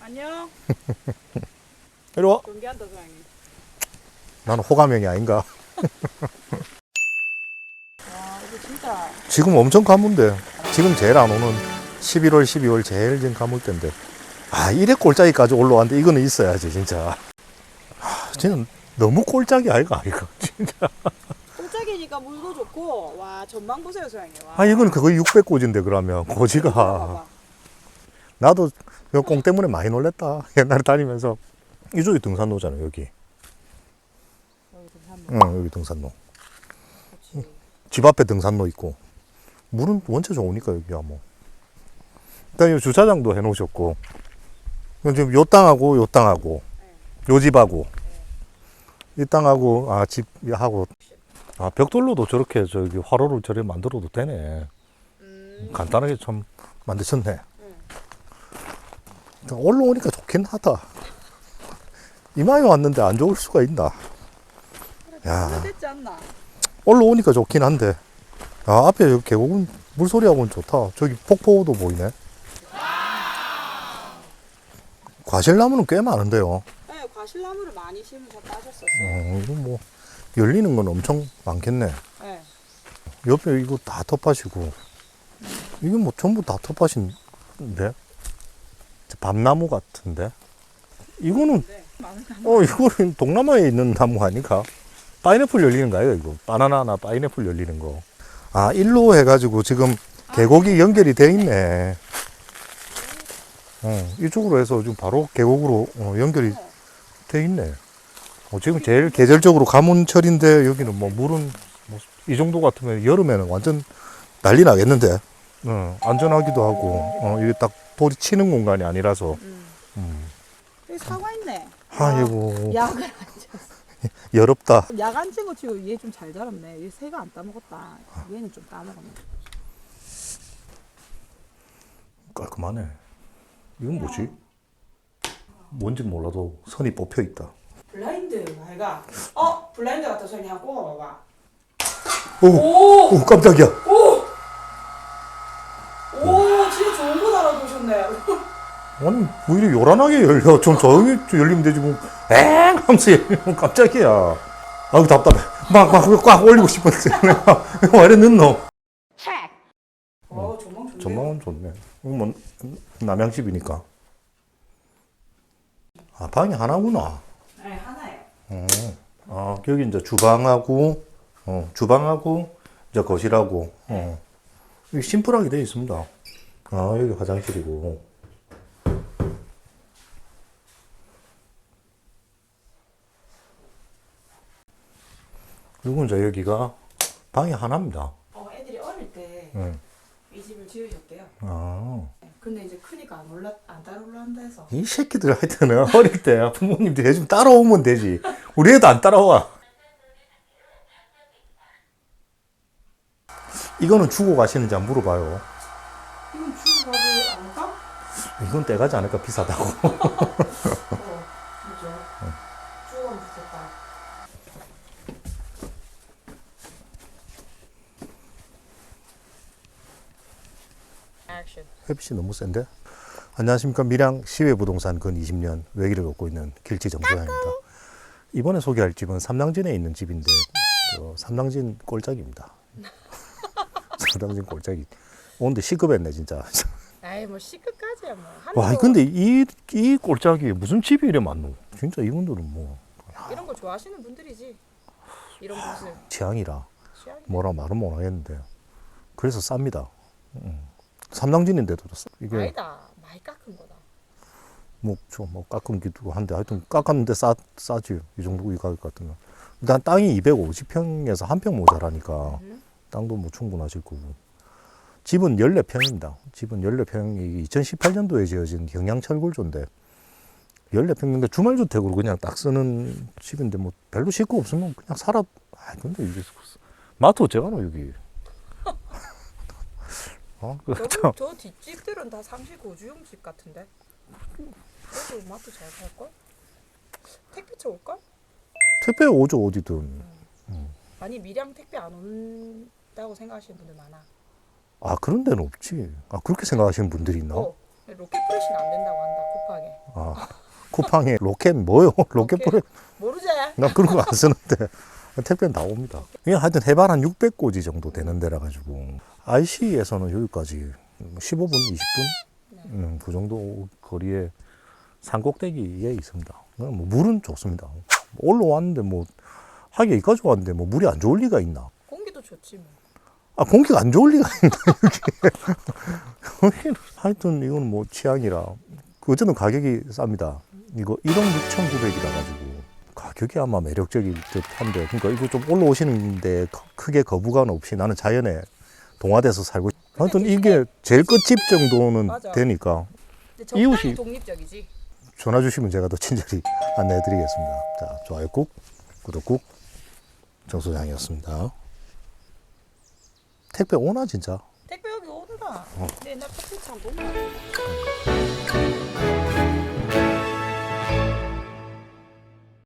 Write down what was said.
안녕. 이리 와. 경기한다 소양이. 나는 호감형이 아닌가. 와 이거 진짜 지금 엄청 가문데. 지금 제일 안 오는 11월, 12월 제일 지금 가물 때인데. 아, 이래 꼴짝이까지 올라왔는데 이거는 있어야지, 진짜. 아, 쟤는 너무 꼴짝이 아이가, 이거. 진짜. 꼴짝이니까 물도 좋고 와 전망 보세요 소양이. 와. 아, 이건 그거 600고지인데, 그러면. 고지가. 봐봐. 나도 이꽁 때문에 많이 놀랬다. 옛날에 다니면서. 이쪽이 등산로잖아, 여기. 여기 등산로. 응, 여기 등산로. 그렇지. 집 앞에 등산로 있고 물은 원체 좋으니까 여기야 뭐 일단 이 주차장도 해놓으셨고 지금 요 땅하고 요 땅하고 요 집하고 이 땅하고 아 집하고 아 벽돌로도 저렇게 저기 화로를 저렇게 만들어도 되네 음. 간단하게 참 만드셨네 올라오니까 좋긴 하다. 이마에 왔는데 안 좋을 수가 있나? 야. 않나? 올라오니까 좋긴 한데. 아 앞에 계곡은 물소리하고는 좋다. 저기 폭포도 보이네. 과실나무는 꽤 많은데요. 네 과실나무를 많이 심으셨다 하셨었어요. 어, 이거 뭐 열리는 건 엄청 많겠네. 네. 옆에 이거 다 텃밭이고. 이게 뭐 전부 다 텃밭인데 밤나무 같은데? 이거는 네. 어 이거는 동남아에 있는 나무 아닌가? 파인애플 열리는 거예요 이거. 바나나나 파인애플 열리는 거 아 일로 해가지고 지금 계곡이 연결이 돼 있네. 어 이쪽으로 해서 지금 바로 계곡으로 어, 연결이 돼 있네. 어, 지금 제일 계절적으로 가뭄철인데 여기는 뭐 물은 뭐 이 정도 같으면 여름에는 완전 난리 나겠는데? 어, 안전하기도 하고 어, 이게 딱 돌이 치는 공간이 아니라서 음. 음. 여기 사과 있네. 아이고 약을 안 쳤어. 약안 친거 치고 얘 좀 잘 자랐네. 얘 새가 안 따먹었다. 얘는 좀 따먹었네. 깔끔하네. 이건 뭐지? 뭔지 몰라도 선이 뽑혀 있다. 블라인드 아이가. 어 블라인드 같다 한번 꼽아봐봐. 오, 오. 오 깜짝이야. 오! 오, 진짜 좋은 거 달아두셨네. 아니 뭐 이리 요란하게 열려. 좀 조용히 열리면 되지 뭐. 엥 하면서 열리면 깜짝이야. 아이고 답답해. 막막 꽉 올리고 싶었는데 내가 왜 이래 늦노? 어, 조망 좋네. 전망은 좋네. 뭐 남양집이니까. 아 방이 하나구나. 네, 하나예요. 어, 아, 여기 이제 주방하고, 어, 주방하고, 이제 거실하고, 어. 이게 심플하게 되어 있습니다. 아, 여기 화장실이고. 그리고 이제 여기가 방이 하나입니다. 어, 애들이 어릴 때이 응. 집을 지으셨대요. 아, 근데 이제 크니까 안 올라 안 따라 올라온다 해서. 이 새끼들 하여튼은 어릴 때 부모님들이 해좀 따라오면 되지. 우리 애도 안 따라와. 이거는 주고 가시는지 안 물어봐요. 이건 주고 가지 않을까? 이건 떼가지 않을까 비싸다고. 어, 그죠. 주고 가면 좋겠다. 액션. 햇빛이 너무 센데? 안녕하십니까. 밀양 시외 부동산 근 20년 외기를 갖고 있는 길지 정소장입니다. 이번에 소개할 집은 삼당진에 있는 집인데 저 삼당진 꼴짝입니다. 삼당진 꼴짝이. 오는데 시급했네 진짜. 에이, 뭐 C급까지야 뭐. 와 한도 근데 이, 이 꼴짝이 무슨 집이 이래 많노? 진짜 이분들은 뭐 이런 거 좋아하시는 분들이지. 이런 곳을 취향이라 취향이. 뭐라 말은 못하겠는데 그래서 쌉니다. 음. 삼당진인데도 싸- 이게 아니다. 많이 깎은 거다. 뭐좀뭐 깎은 기도 한데 하여튼 깎았는데 싸 싸지 이 정도 이 가격 같으면 일단 땅이 250평에서 한 평 모자라니까 음. 땅도 뭐 충분하실 거고 집은 14평입니다. 집은 14평이 2018년도에 지어진 경양철골조인데 14평인데 주말주택으로 그냥 딱 쓰는 집인데 뭐 별로 식구 없으면 그냥 살아 아 근데 이게 마트 어째가노 여기 어? 그 참. 저분 저 뒷집들은 다 삼시고주용 집 같은데. 그래도 마트 잘 살걸? 택배차 올걸? 택배 오죠 어디든 아니 미량 택배 안 온다고 생각하시는 분들 많아. 아 그런 데는 없지 아 그렇게 생각하시는 분들이 있나? 어, 로켓 프레시가 안 된다고 한다 곱하게. 아 쿠팡에 로켓 뭐요? 로켓 로켓? 보내 모르지? 나 그런 거 안 쓰는데 택배는 다 옵니다. 이게 하여튼 해발 한 600고지 정도 되는 데라 가지고 IC에서는 여기까지 15분, 20분 음, 그 정도 거리에 산꼭대기에 있습니다. 뭐 물은 좋습니다. 올라왔는데 뭐 하기에 여기까지 왔는데 뭐 물이 안 좋을 리가 있나? 공기도 좋지 뭐. 아 공기가 안 좋을 리가 있나 하여튼 이건 뭐 취향이라 그 어쨌든 가격이 쌉니다. 이거 1억 6,900이라 가지고 가격이 아마 매력적일 듯한데 그러니까 이거 좀 올라오시는데 크- 크게 거부감 없이 나는 자연에 동화돼서 살고 하여튼 이게 제일 끝집 정도는 맞아. 되니까 근데 이웃이- 독립적이지. 전화 주시면 제가 더 친절히 안내해 드리겠습니다. 자, 좋아요 꾹, 구독 꾹. 정소장이었습니다. 택배 오나 진짜? 택배 여기 온다. 어. 내나 커피 참 온다.